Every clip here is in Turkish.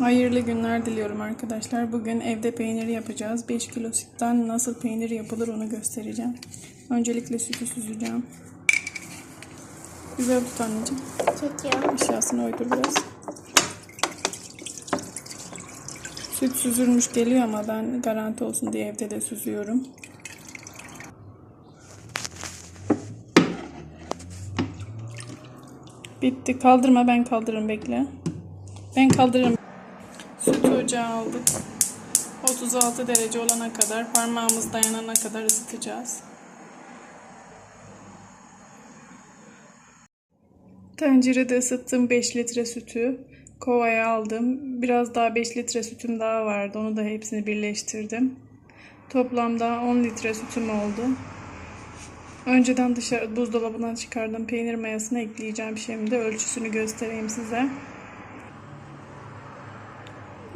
Hayırlı günler diliyorum arkadaşlar. Bugün evde peynir yapacağız. 5 kilo sütten nasıl peynir yapılır onu göstereceğim. Öncelikle sütü süzeceğim. Güzel tut anneciğim. Tutuyorum. Aşağısına uydur biraz. Süt süzülmüş geliyor ama ben garanti olsun diye evde de süzüyorum. Bitti. Kaldırma ben kaldırırım bekle. Ben kaldırırım. Süt ocağı aldık. 36 derece olana kadar parmağımız dayanana kadar ısıtacağız. Tencerede ısıttığım 5 litre sütü kovaya aldım. Biraz daha 5 litre sütüm daha vardı. Onu da hepsini birleştirdim. Toplamda 10 litre sütüm oldu. Önceden dışarı buzdolabından çıkardığım peynir mayasını ekleyeceğim şimdi. Ölçüsünü göstereyim size.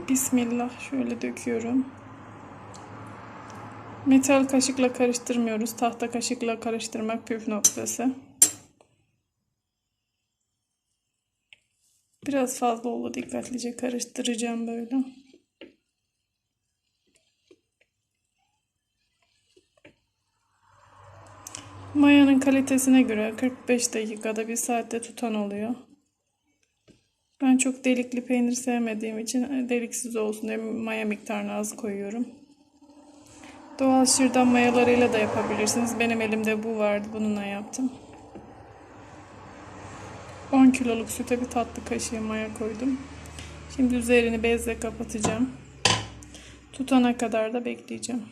Bismillah şöyle döküyorum. Metal kaşıkla karıştırmıyoruz. Tahta kaşıkla karıştırmak püf noktası. Biraz fazla oldu. Dikkatlice karıştıracağım böyle. Mayanın kalitesine göre 45 dakikada bir saatte tutan oluyor. Ben çok delikli peynir sevmediğim için deliksiz olsun diye maya miktarını az koyuyorum. Doğal şırdan mayalarıyla da yapabilirsiniz. Benim elimde bu vardı. Bununla yaptım. 10 kiloluk süte bir tatlı kaşığı maya koydum. Şimdi üzerini bezle kapatacağım. Tutana kadar da bekleyeceğim.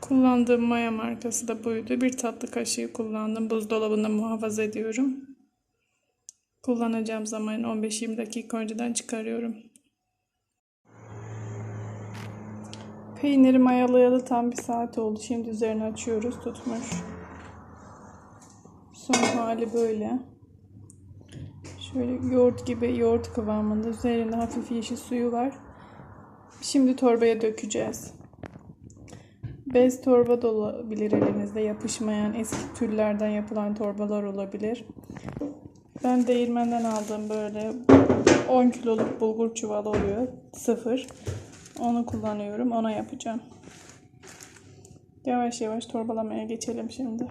Kullandığım maya markası da buydu. Bir tatlı kaşığı kullandım. Buzdolabında muhafaza ediyorum. Kullanacağım zaman 15-20 dakika önceden çıkarıyorum. Peyniri mayalayalı tam bir saat oldu. Şimdi üzerini açıyoruz. Tutmuş. Son hali böyle. Şöyle yoğurt gibi yoğurt kıvamında. Üzerinde hafif yeşil suyu var. Şimdi torbaya dökeceğiz. Bez torba da olabilir elinizde. Yapışmayan eski tüllerden yapılan torbalar olabilir. Ben değirmenden aldığım böyle 10 kiloluk bulgur çuvalı oluyor. Sıfır. Onu kullanıyorum. Ona yapacağım. Yavaş yavaş torbalamaya geçelim şimdi.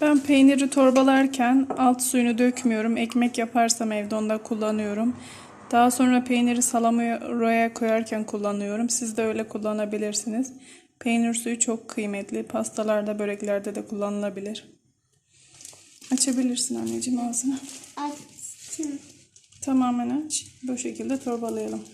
Ben peyniri torbalarken alt suyunu dökmüyorum. Ekmek yaparsam evde onda kullanıyorum. Daha sonra peyniri salamuraya koyarken kullanıyorum. Siz de öyle kullanabilirsiniz. Peynir suyu çok kıymetli. Pastalarda, böreklerde de kullanılabilir. Açabilirsin anneciğim ağzını. Açtım. Tamamen aç. Bu şekilde torbalayalım.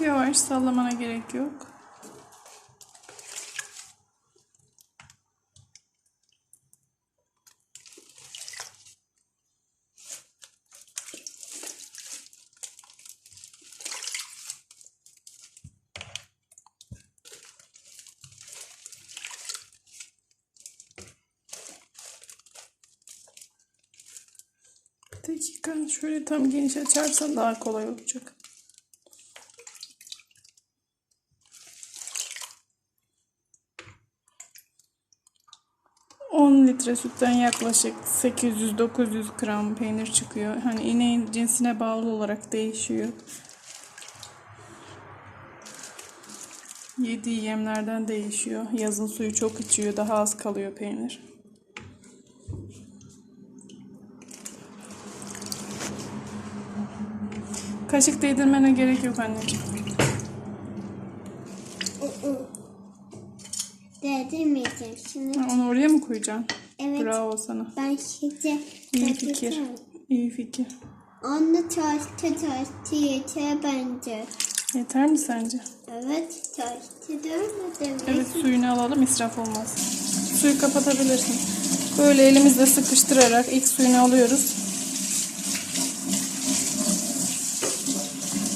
Yavaş sallamana gerek yok. Bir dakika şöyle tam geniş açarsan daha kolay olacak. 10 litre sütten yaklaşık 800-900 gram peynir çıkıyor. Hani ineğin cinsine bağlı olarak değişiyor. Yediği yemlerden değişiyor. Yazın suyu çok içiyor. Daha az kalıyor peynir. Kaşık değdirmene gerek yok anneciğim. Değdirmeyeceğim şimdi. Ha, Onu oraya mı koyacaksın? Evet. Bravo sana. Ben şimdi İyi fikir. İyi fikir. Onu taştı taştı yeter bence. Yeter mi sence? Evet taştı dönmedi mi? Evet suyunu alalım israf olmaz. Suyu kapatabilirsin. Böyle elimizle sıkıştırarak ilk suyunu alıyoruz.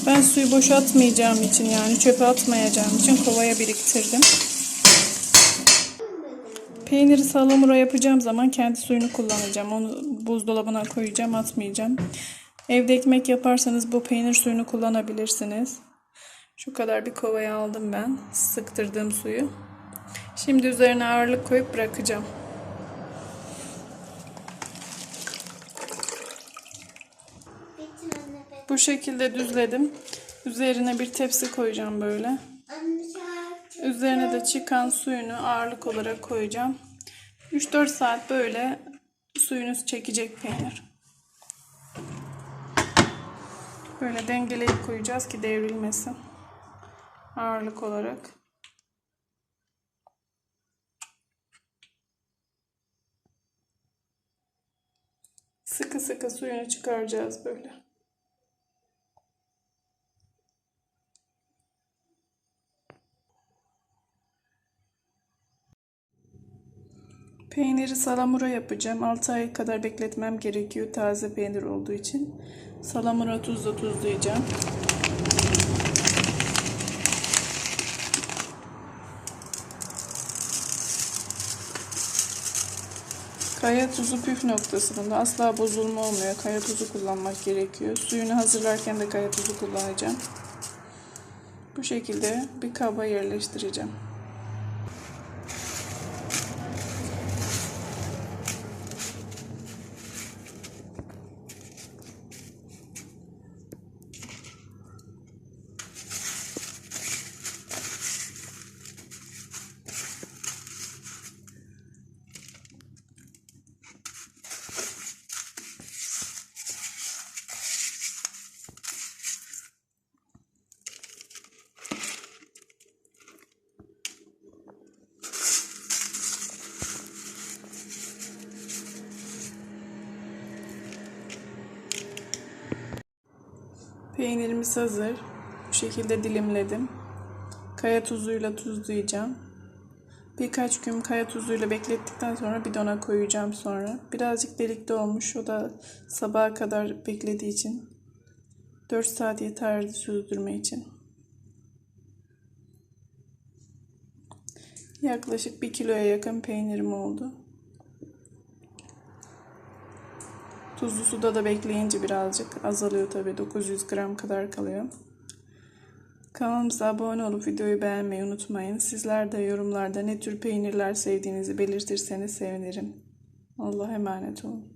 Ben suyu boşaltmayacağım için yani çöpe atmayacağım için kovaya biriktirdim. Peyniri salamura yapacağım zaman kendi suyunu kullanacağım. Onu buzdolabına koyacağım, atmayacağım. Evde ekmek yaparsanız bu peynir suyunu kullanabilirsiniz. Şu kadar bir kovaya aldım ben. Sıktırdığım suyu. Şimdi üzerine ağırlık koyup bırakacağım. Bu şekilde düzledim. Üzerine bir tepsi koyacağım böyle. Üzerine de çıkan suyunu ağırlık olarak koyacağım. 3-4 saat böyle suyunuz çekecek peynir. Böyle dengeleyip koyacağız ki devrilmesin. Ağırlık olarak. Sıkı sıkı suyunu çıkaracağız böyle. Peyniri salamura yapacağım. 6 ay kadar bekletmem gerekiyor taze peynir olduğu için. Salamura tuzla tuzlayacağım. Kaya tuzu püf noktası bunda. Asla bozulma olmuyor. Kaya tuzu kullanmak gerekiyor. Suyunu hazırlarken de kaya tuzu kullanacağım. Bu şekilde bir kaba yerleştireceğim. Peynirimiz hazır. Bu şekilde dilimledim. Kaya tuzuyla tuzlayacağım. Birkaç gün kaya tuzuyla beklettikten sonra bidona koyacağım sonra. Birazcık delikli olmuş. O da sabaha kadar beklediği için. 4 saat yeterli süzdürme için. Yaklaşık 1 kiloya yakın peynirim oldu. Tuzlu suda da bekleyince birazcık azalıyor tabii. 900 gram kadar kalıyor. Kanalımıza abone olup videoyu beğenmeyi unutmayın. Sizler de yorumlarda ne tür peynirler sevdiğinizi belirtirseniz sevinirim. Allah'a emanet olun.